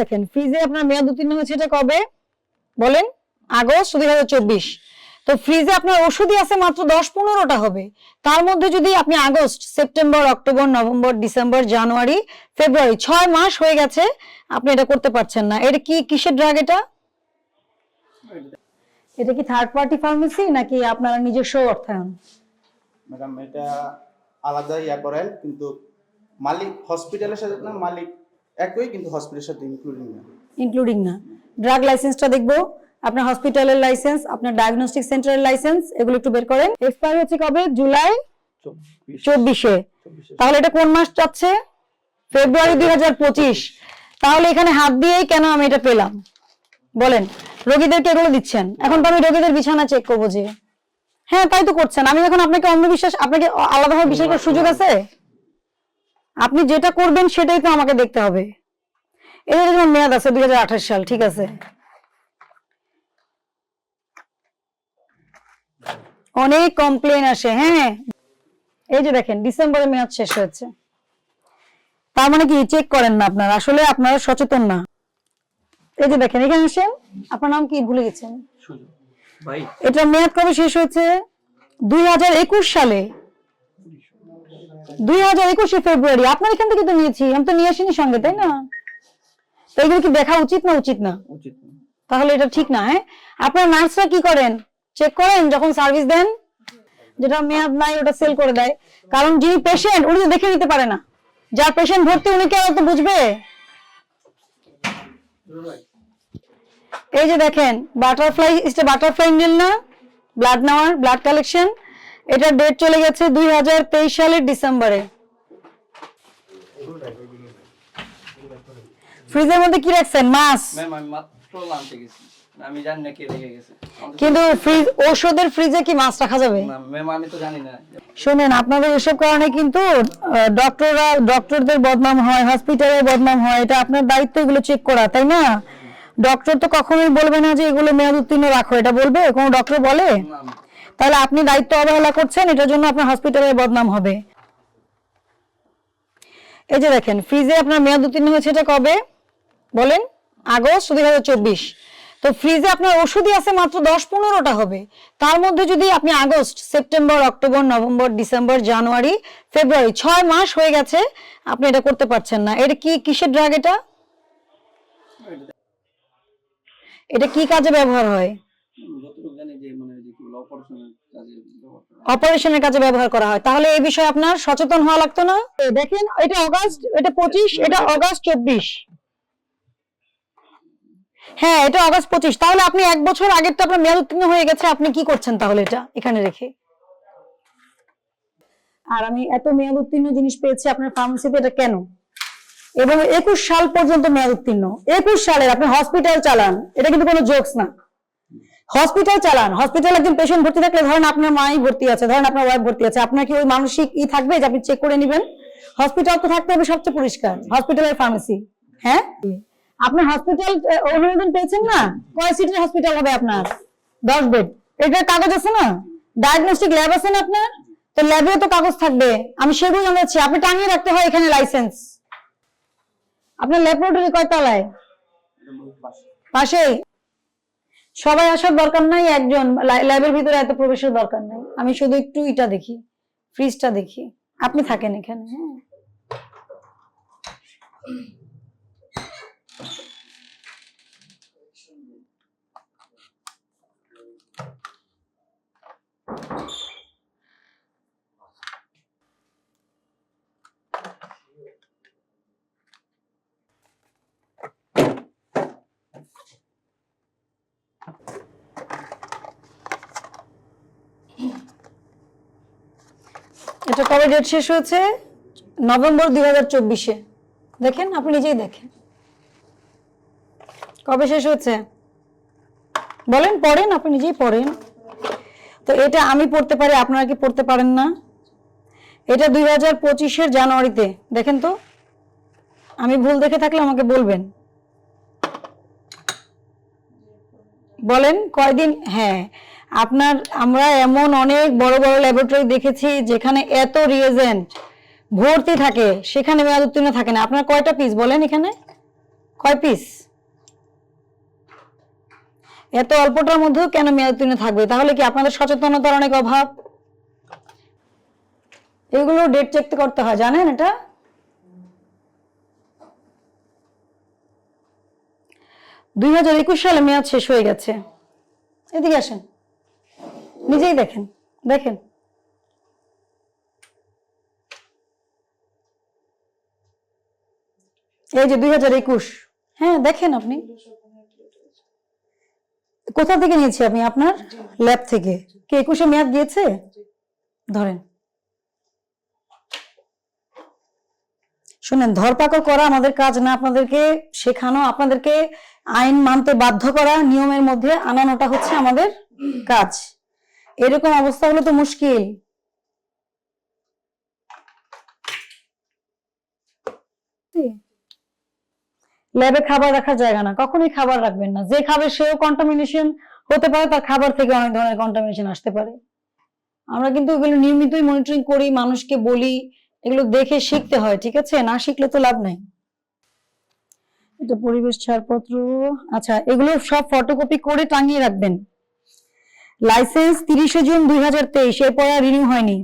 দেখেন ফ্রিজে আপনার মেয়াদ উত্তীর্ণ হয়েছে এটা কবে? বলেন, আগস্ট দুই চব্বিশ। তো ফ্রিজে আপনার ওষুধই আছে মাত্র দশ পনেরোটা হবে। তার মধ্যে যদি আপনি August, September, October, November, December, January, February ছয় মাস হয়ে গেছে, আপনি এটা করতে পারছেন না। এটা কি, কিসের ড্রাগ এটা? এটা কি থার্ড পার্টি ফার্মেসি নাকি আপনারা নিজস্ব অর্থায়ন? ম্যাডাম, এটা আলাদা ইয়া করেন কিন্তু মালিক হসপিটালের সাথে না মালিক একই কিন্তু হসপিটালের সাথে ইনক্লুডিং না। ইনক্লুডিং না। ড্রাগ লাইসেন্সটা দেখব আপনার হসপিটালের লাইসেন্স আপনার ডায়াগনস্টিক সেন্টারের লাইসেন্স এগুলো একটু বের করেন। এক্সপায়ার হচ্ছে কবে? জুলাই চব্বিশে। তাহলে এটা কোন মাস যাচ্ছে? ফেব্রুয়ারি দুই হাজার পঁচিশ। তাহলে এখানে হাত দিয়েই কেন আমি এটা পেলাম? বলেন রোগীদেরকে এগুলো দিচ্ছেন। এখন তো আমি রোগীদের বিছানা চেক করব যে। হ্যাঁ তাই তো করছেন। আমি এখন আপনাকে অন্ধবিশ্বাস আপনাকে আলাদাভাবে বিশ্বাস করার সুযোগ আছে? আপনি যেটা করবেন সেটাই তো আমাকে দেখতে হবে। এদের যেমন মেয়াদ আছে দুই সাল ঠিক আছে? অনেক কমপ্লেন আসে হ্যাঁ? এই যে দেখেন ডিসেম্বরে মেয়াদ শেষ হয়েছে। তার মানে কি চেক করেন না আপনারা আসলে আপনারা সচেতন না। এই যে দেখেন এখানে আসেন আপনার নাম কি ভুলে গেছেন? এটা মেয়াদ কবে শেষ হয়েছে? দুই হাজার একুশ সালে। দুই হাজার একুশে ফেব্রুয়ারি আপনার এখান থেকে তো নিয়েছি আমি তো নিয়ে আসিনি সঙ্গে তাই না? তো এগুলো কি দেখা উচিত না উচিত না? তাহলে এটা ঠিক না হ্যাঁ? আপনার নার্সরা কি করেন? চেক করেন যখন সার্ভিস দেন যেটা মেয়াদ নাই ওটা সেল করে দেয়। কারণ যিনি পেশেন্ট উনি তো দেখে নিতে পারে না। যার পেশেন্ট ভর্তি উনি কি তো বুঝবে? এই যে দেখেন বাটারফ্লাই বাটারফ্লাই নিল না ব্লাড নেওয়ার ব্লাড কালেকশন এটা ডেট চলে গেছে দুই হাজার তেইশ সালের ডিসেম্বরে। ফ্রিজের মধ্যে কি রাখছেন? মাছ? আমি মাত্র আনতে গেছি। আমি জানি না কে রেখে গেছে। কিন্তু ফ্রিজ ঔষধের ফ্রিজে কি মাছ রাখা যাবে? না ম্যাম আমি তো জানি না। শুনেন আপনাদের এসব কারণে কিন্তু ডক্টররা ডক্টরদের বদনাম হয় হসপিটালের বদনাম হয় এটা আপনার দায়িত্ব এগুলো চেক করা তাই না? ডক্টর তো কখনোই বলবে না যে এগুলো মেয়াদ উত্তীর্ণ রাখো এটা বলবে? কোনো ডক্টর বলে? না। তাহলে আপনি দায়িত্ব অবহেলা করছেন, এটার জন্য আপনার হসপিটালের বদনাম হবে। এই যে দেখেন ফ্রিজে আপনার মেয়াদ উত্তীর্ণ হয়েছে এটা কবে? বলেন, আগস্ট দুই হাজার চব্বিশ। তো ফ্রিজে আপনার ওষুধই আছে মাত্র দশ পনেরোটা হবে। তার মধ্যে যদি আপনি August, September, October, November, December, January, February, ছয় মাস হয়ে গেছে, আপনি এটা করতে পারছেন না। এটা কি কিসের ড্রাগ এটা? এটা কি কাজে ব্যবহার হয় আমি যতটুকু জানি যে মানে যে কি বলে অপারেশনের কাজে ব্যবহার করা হয়। তাহলে এই বিষয়ে আপনার সচেতন হওয়া লাগতো না? দেখেন, এটা অগাস্ট, এটা পঁচিশ, এটা অগাস্ট চব্বিশ। হ্যাঁ এটা অগাস্ট পঁচিশ। তাহলে আপনি এক বছর আগের তো আপনার মেয়াদ উত্তীর্ণ হয়ে গেছে। আপনি কি করছেন তাহলে এটা এখানে রেখে? আর আমি এত মেয়াদ উত্তীর্ণ জিনিস পেয়েছি, আপনার ফার্মেসিতে এটা কেন? এবং একুশ সাল পর্যন্ত মেয়াদ উত্তীর্ণ। একুশ সালের আপনি হসপিটাল চালান, এটা কিন্তু কোনো জোকস না। হসপিটাল চালান। হসপিটাল একজন পেশেন্ট ভর্তি থাকলে ধরেন আপনার মাই ভর্তি আছে, ধরেন আপনার ওয়াইফ ভর্তি আছে, আপনার কি ওই মানসিক ই থাকবে যে আপনি চেক করে নেবেন? হসপিটাল তো থাকতে হবে সবচেয়ে পরিষ্কার হসপিটালের ফার্মেসি হ্যাঁ? আপনার হসপিটাল অনুমোদন পেয়েছেন না? কয় সিটের হসপিটাল হবে আপনার? দশ বেড এটার কাগজ আছে না? ডায়াগনস্টিক ল্যাব আছে না আপনার? তো ল্যাবেও তো কাগজ থাকবে। আমি সেগুলো জানাচ্ছি আপনি টাঙিয়ে রাখতে হয় এখানে লাইসেন্স আপনার ল্যাবরেটরি কয় তলায় পাশেই। সবাই আসার দরকার নাই, একজন ল্যা- ল্যাবের ভিতরে এত প্রবেশের দরকার নাই। আমি শুধু একটু ইটা দেখি ফ্রিজটা দেখি। আপনি থাকেন এখানে হ্যাঁ। এটা কবে ডেট শেষ হয়েছে নভেম্বর দুই হাজার চব্বিশে। দেখেন, আপনি নিজেই দেখেন। কবে শেষ হয়েছে? বলেন, পড়েন, আপনি নিজেই পড়েন। তো এটা আমি পড়তে পারি, আপনারা কি পড়তে পারেন না? এটা দুই হাজার পঁচিশের জানুয়ারিতে। দেখেন তো, আমি ভুল দেখে থাকলে আমাকে বলবেন। বলেন, কয়দিন? হ্যাঁ। আপনার, আমরা এমন অনেক বড় বড় ল্যাবরেটরি দেখেছি যেখানে এত রিয়েজেন্ট ভর্তি থাকে, সেখানে মেয়াদ উত্তীর্ণ থাকে না। আপনার কয়টা পিস বলেন এখানে? কয় পিস এত অল্পটার মধ্যেও কেন মেয়াদ উত্তীর্ণ থাকবে? তাহলে কি আপনাদের সচেতনতার অনেক অভাব? এগুলো ডেট চেক করতে হয়, জানেন এটা? দুই হাজার একুশ সালে মেয়াদ শেষ হয়ে গেছে। এদিকে আসেন। নিজেই দেখেন দেখেন। এই যে দুই হাজার একুশ। হ্যাঁ দেখেন আপনি। কোথা থেকে নিয়েছি আমি? আপনার? ল্যাব থেকে। কি একুশে মেয়াদ গিয়েছে? ধরেন। শুনেন, ধরপাকড় করা আমাদের কাজ না, আপনাদেরকে শেখানো, আপনাদেরকে আইন মানতে বাধ্য করা নিয়মের মধ্যে আনানোটা হচ্ছে আমাদের কাজ। এরকম অবস্থা হলে তো মুশকিল। ল্যাবে খাবার রাখার জায়গা না, কখনোই খাবার রাখবেন না। যে খাবে সেও কন্টামিনেশন হতে পারে, তার খাবার থেকে অনেক ধরনের কন্টামিনেশন আসতে পারে। আমরা কিন্তু এগুলো নিয়মিতই মনিটরিং করি, মানুষকে বলি, এগুলো দেখে শিখতে হয়, ঠিক আছে? না শিখলে তো লাভ নাই। এটা পরিবেশ ছাড়পত্র। আচ্ছা এগুলো সব ফটোকপি করে টাঙিয়ে রাখবেন। লাইসেন্স তিরিশে জুন দুই হাজার তেইশ এরপর আর রিনিউ হয়নি।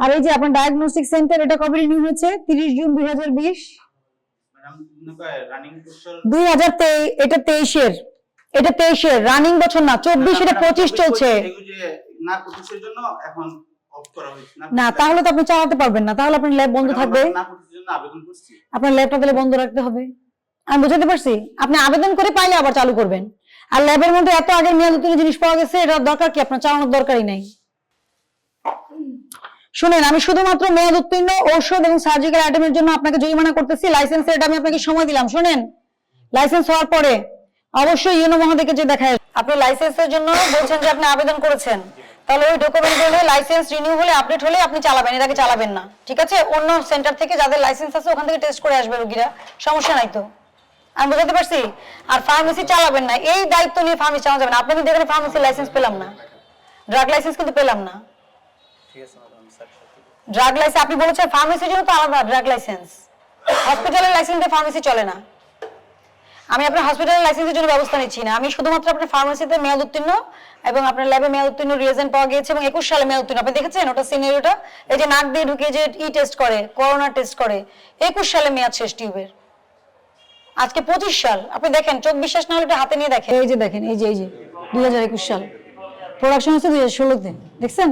আর এই যে আপনার ডায়াগনস্টিক সেন্টার এটা কবে রিনিউ হয়েছে? তিরিশ জুন দুই হাজার বিশ? দুই হাজার এটা তেইশের। এটা তেইশের রানিং বছর না চব্বিশ এটা পঁচিশ চলছে। না তাহলে তো আপনি চালাতে পারবেন না তাহলে আপনার ল্যাব বন্ধ থাকবে। আপনার ল্যাবটা তাহলে বন্ধ রাখতে হবে। আমি বুঝাতে পারছি? আপনি আবেদন করে পাইলে আবার চালু করবেন। আর ল্যাবের মধ্যে এত আগের মেয়াদ উত্তীর্ণ জিনিস পাওয়া গেছে এটা দরকার কি? আপনার চালানোর দরকারই নাই। শুনেন, আমি শুধুমাত্র মেয়াদ উত্তীর্ণ, ঔষধ এবং সার্জিক্যাল আইটেমের জন্য আপনাকে জরিমানা করতেছি। লাইসেন্সের এটা আমি আপনাকে সময় দিলাম, শুনেন? লাইসেন্স হওয়ার পরে অবশ্যই ইউনো মহোদয়কে যে দেখায়। আপনি লাইসেন্সের জন্য বলছেন যে আপনি আবেদন করেছেন। তাহলে ওই ডকুমেন্ট হলে লাইসেন্স রিনিউ হলে আপডেট হলে আপনি চালাবেন এটাকে চালাবেন না। ঠিক আছে? অন্য সেন্টার থেকে যাদের লাইসেন্স আছে, ওখান থেকে টেস্ট করে আসবে রোগীরা। সমস্যা নাই তো। আমি বুঝাতে পারছি? আর ফার্মেসি চালাবেন না, এই দায়িত্ব নিয়ে ফার্মেসি চালানো যাবে না। আপনি কিন্তু এখানে ফার্মেসি লাইসেন্স পেলাম না। ড্রাগ লাইসেন্স কিন্তু পেলাম না। ড্রাগ লাইসেন্স আপনি বলেছেন ফার্মেসির জন্য তো আলাদা ড্রাগ লাইসেন্স হসপিটালের লাইসেন্স দিয়ে ফার্মেসি চলে না। আমি আপনার হসপিটালের লাইসেন্সের জন্য ব্যবস্থা নিচ্ছি না। আমি শুধুমাত্র আপনার ফার্মেসিতে মেয়াদ উত্তীর্ণ এবং আপনার ল্যাবে মেয়াদ উত্তীর্ণ রিয়েজেন্ট পাওয়া গিয়েছে এবং একুশ সালে মেয়াদ উত্তীর্ণ। আপনি দেখেছেন ওটা সিনারিওটা এই যে নাক দিয়ে ঢুকে যে ই টেস্ট করে করোনা টেস্ট করে, একুশ সালে মেয়াদ শেষ টিউবের আজকে পঁচিশ সাল। আপনি দেখেন, চোখ বিশ্বাস না হলে হাতে নিয়ে দেখেন। এই যে দেখেন, এই যে এই যে, দুই হাজার একুশ সাল। প্রোডাকশন হচ্ছে দুই হাজার ষোলোতে দেখছেন?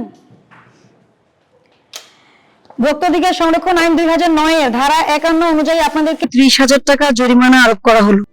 ভোক্তাধিকার সংরক্ষণ আইন দুই হাজার নয় ধারা একান্ন অনুযায়ী আপনাদেরকে ত্রিশ হাজার টাকা জরিমানা আরোপ করা হলো।